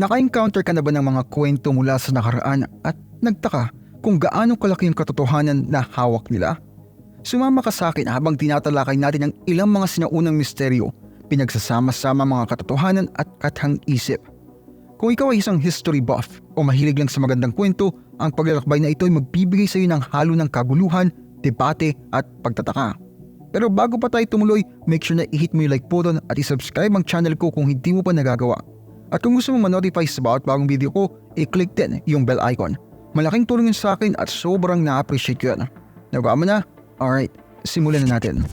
Naka-encounter ka na ba ng mga kwento mula sa nakaraan at nagtaka kung gaano kalaki ang katotohanan na hawak nila? Sumama ka sa akin habang tinatalakay natin ang ilang mga sinaunang misteryo, pinagsasama-sama mga katotohanan at kathang isip. Kung ikaw ay isang history buff o mahilig lang sa magandang kwento, ang paglalakbay na ito ay magbibigay sa iyo ng halo ng kaguluhan, debate at pagtataka. Pero bago pa tayo tumuloy, make sure na i-hit mo yung like button at i-subscribe ang channel ko kung hindi mo pa nagagawa. At kung gusto mo ma-notify sa bawat bagong video ko, i-click din yung bell icon. Malaking tulong yun sa akin at sobrang na-appreciate ko yun. Nagawa mo na? Alright, simulan na natin.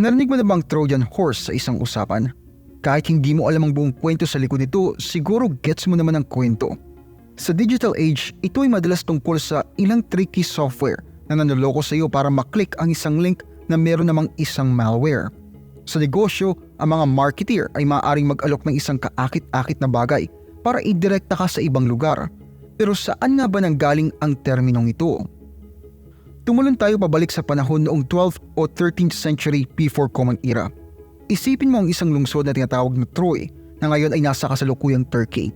Narinig mo na bang Trojan horse sa isang usapan? Kahit hindi mo alam ang buong kwento sa likod nito, siguro gets mo naman ang kwento. Sa digital age, ito ay madalas tungkol sa ilang tricky software na nanloloko sa iyo para maklik ang isang link na meron namang isang malware. Sa negosyo, ang mga marketeer ay maaaring mag-alok ng isang kaakit-akit na bagay para idirekta ka sa ibang lugar. Pero saan nga ba nanggaling ang terminong ito? Tumulong tayo pabalik sa panahon noong 12th o 13th century before Common Era. Isipin mo ang isang lungsod na tinatawag na Troy na ngayon ay nasa kasalukuyang Turkey.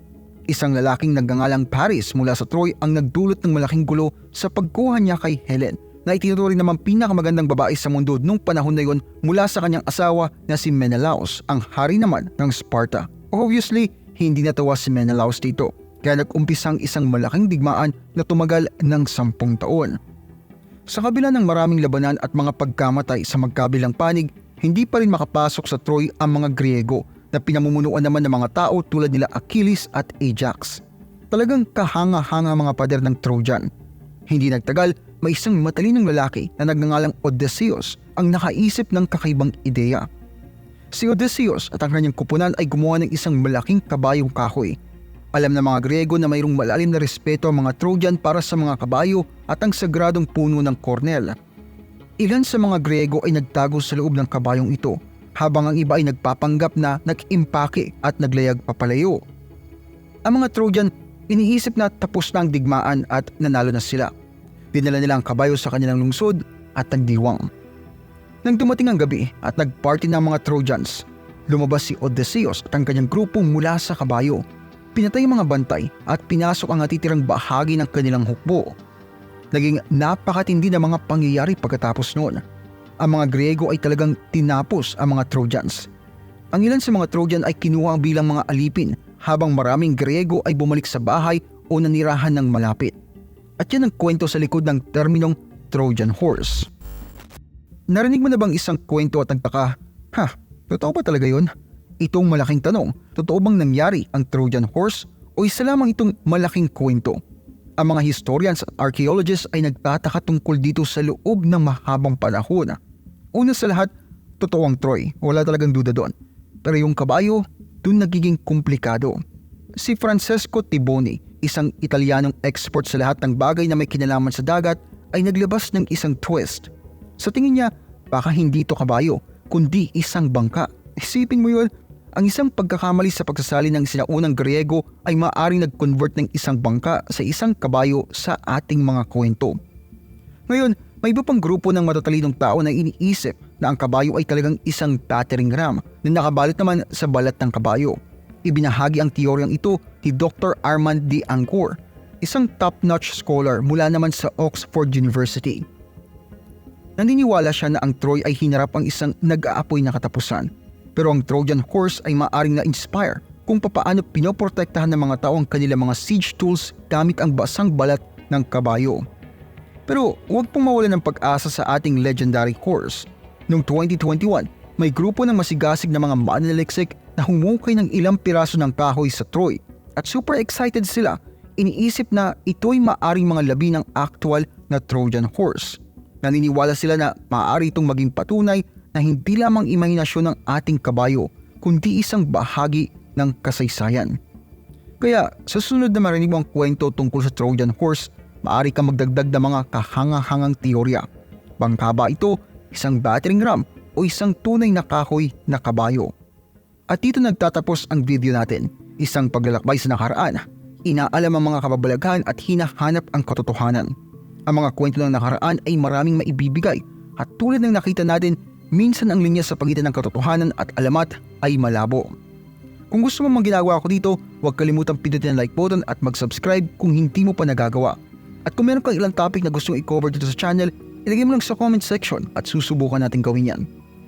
Isang lalaking nagngangalang Paris mula sa Troy ang nagdulot ng malaking gulo sa pagkuha niya kay Helen na itinuturing naman pinakamagandang babae sa mundo nung panahon na yon mula sa kanyang asawa na si Menelaus, ang hari naman ng Sparta. Obviously, hindi natawa si Menelaus dito, kaya nag-umpisang isang malaking digmaan na tumagal ng sampung taon. Sa kabila ng maraming labanan at mga pagkamatay sa magkabilang panig, hindi pa rin makapasok sa Troy ang mga Griego na pinamumunuan naman ng mga tao tulad nila Achilles at Ajax. Talagang kahanga-hanga mga pader ng Trojan. Hindi nagtagal, may isang matalinong lalaki na nagngangalang Odysseus ang nakaisip ng kakaibang ideya. Si Odysseus at ang kanyang kupunan ay gumawa ng isang malaking kabayong kahoy. Alam ng mga Griego na mayroong malalim na respeto ang mga Trojan para sa mga kabayo at ang sagradong puno ng Cornel. Ilan sa mga Griego ay nagtago sa loob ng kabayong ito habang ang iba ay nagpapanggap na nag-impake at naglayag papalayo. Ang mga Trojan iniisip na tapos na ang digmaan at nanalo na sila. Dinala nila ang kabayo sa kanilang lungsod at nagdiwang. Nang dumating ang gabi at nagparty ng mga Trojans, lumabas si Odysseus at ang kanyang grupo mula sa kabayo. Pinatay ang mga bantay at pinasok ang natitirang bahagi ng kanilang hukbo. Naging napakatindi na mga pangyayari pagkatapos noon. Ang mga Griego ay talagang tinapos ang mga Trojans. Ang ilan sa mga Trojan ay kinuha bilang mga alipin habang maraming Griego ay bumalik sa bahay o nanirahan ng malapit. At yan ang kwento sa likod ng terminong Trojan Horse. Narinig mo na bang isang kwento at nagtaka, ha, totoo ba talaga yun? Itong malaking tanong, totoo bang nangyari ang Trojan Horse o isa lamang itong malaking kwento? Ang mga historians at archaeologists ay nagtataka tungkol dito sa loob ng mahabang panahon. Una sa lahat, totoo ang Troy, wala talagang duda doon. Pero yung kabayo, dun nagiging komplikado. Si Francesco Tiboni, isang Italianong expert sa lahat ng bagay na may kinalaman sa dagat, ay naglabas ng isang twist. Sa tingin niya, baka hindi ito kabayo, kundi isang bangka. Isipin mo yun, ang isang pagkakamali sa pagsasali ng sinaunang Griego ay maaaring nag-convert ng isang bangka sa isang kabayo sa ating mga kwento. Ngayon, may iba pang grupo ng matatalinong tao na iniisip na ang kabayo ay talagang isang battering ram na nakabalot naman sa balat ng kabayo. Ibinahagi ang teoryang ito ni Dr. Armand D. Angkor, isang top-notch scholar mula naman sa Oxford University. Naniniwala siya na ang Troy ay hinarap ang isang nag-aapoy na katapusan. Pero ang Trojan horse ay maaring na-inspire kung papaano pinoprotektahan ng mga tao ang kanilang mga siege tools gamit ang basang balat ng kabayo. Pero huwag pong mawala ng pag-asa sa ating legendary horse. Noong 2021, may grupo ng masigasig na mga mananaliksik na humukay ng ilang piraso ng kahoy sa Troy at super excited sila. Iniisip na ito'y maaring mga labi ng actual na Trojan horse. Naniniwala sila na maaari itong maging patunay na hindi lamang imahinasyon ng ating kabayo kundi isang bahagi ng kasaysayan. Kaya sa sunod na marinig mo ang kwento tungkol sa Trojan horse, maaari kang magdagdag ng mga kahanga-hangang teorya. Bangka ba ito, isang battering ram o isang tunay na kahoy na kabayo? At dito nagtatapos ang video natin, isang paglalakbay sa nakaraan. Inaalam ang mga kababalaghan at hinahanap ang katotohanan. Ang mga kwento ng nakaraan ay maraming maibibigay at tulad ng nakita natin, minsan ang linya sa pagitan ng katotohanan at alamat ay malabo. Kung gusto mo mang ginagawa ko dito, huwag kalimutang pindutin ang like button at mag-subscribe kung hindi mo pa nagagawa. At kung meron kang ilang topic na gustong i-cover dito sa channel, ilagay mo lang sa comment section at susubukan natin gawin yan.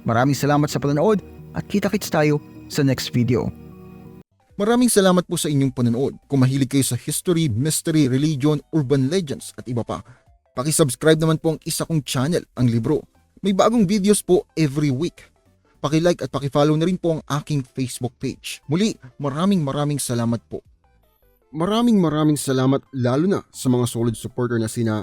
Maraming salamat sa panonood at kita-kits tayo sa next video. Maraming salamat po sa inyong panonood. Kung mahilig kayo sa history, mystery, religion, urban legends at iba pa, pakisubscribe naman po ang isa kong channel, ang Libro. May bagong videos po every week. Pakilike at pakifollow na rin po ang aking Facebook page. Muli, maraming maraming salamat po. Maraming maraming salamat lalo na sa mga solid supporter na sina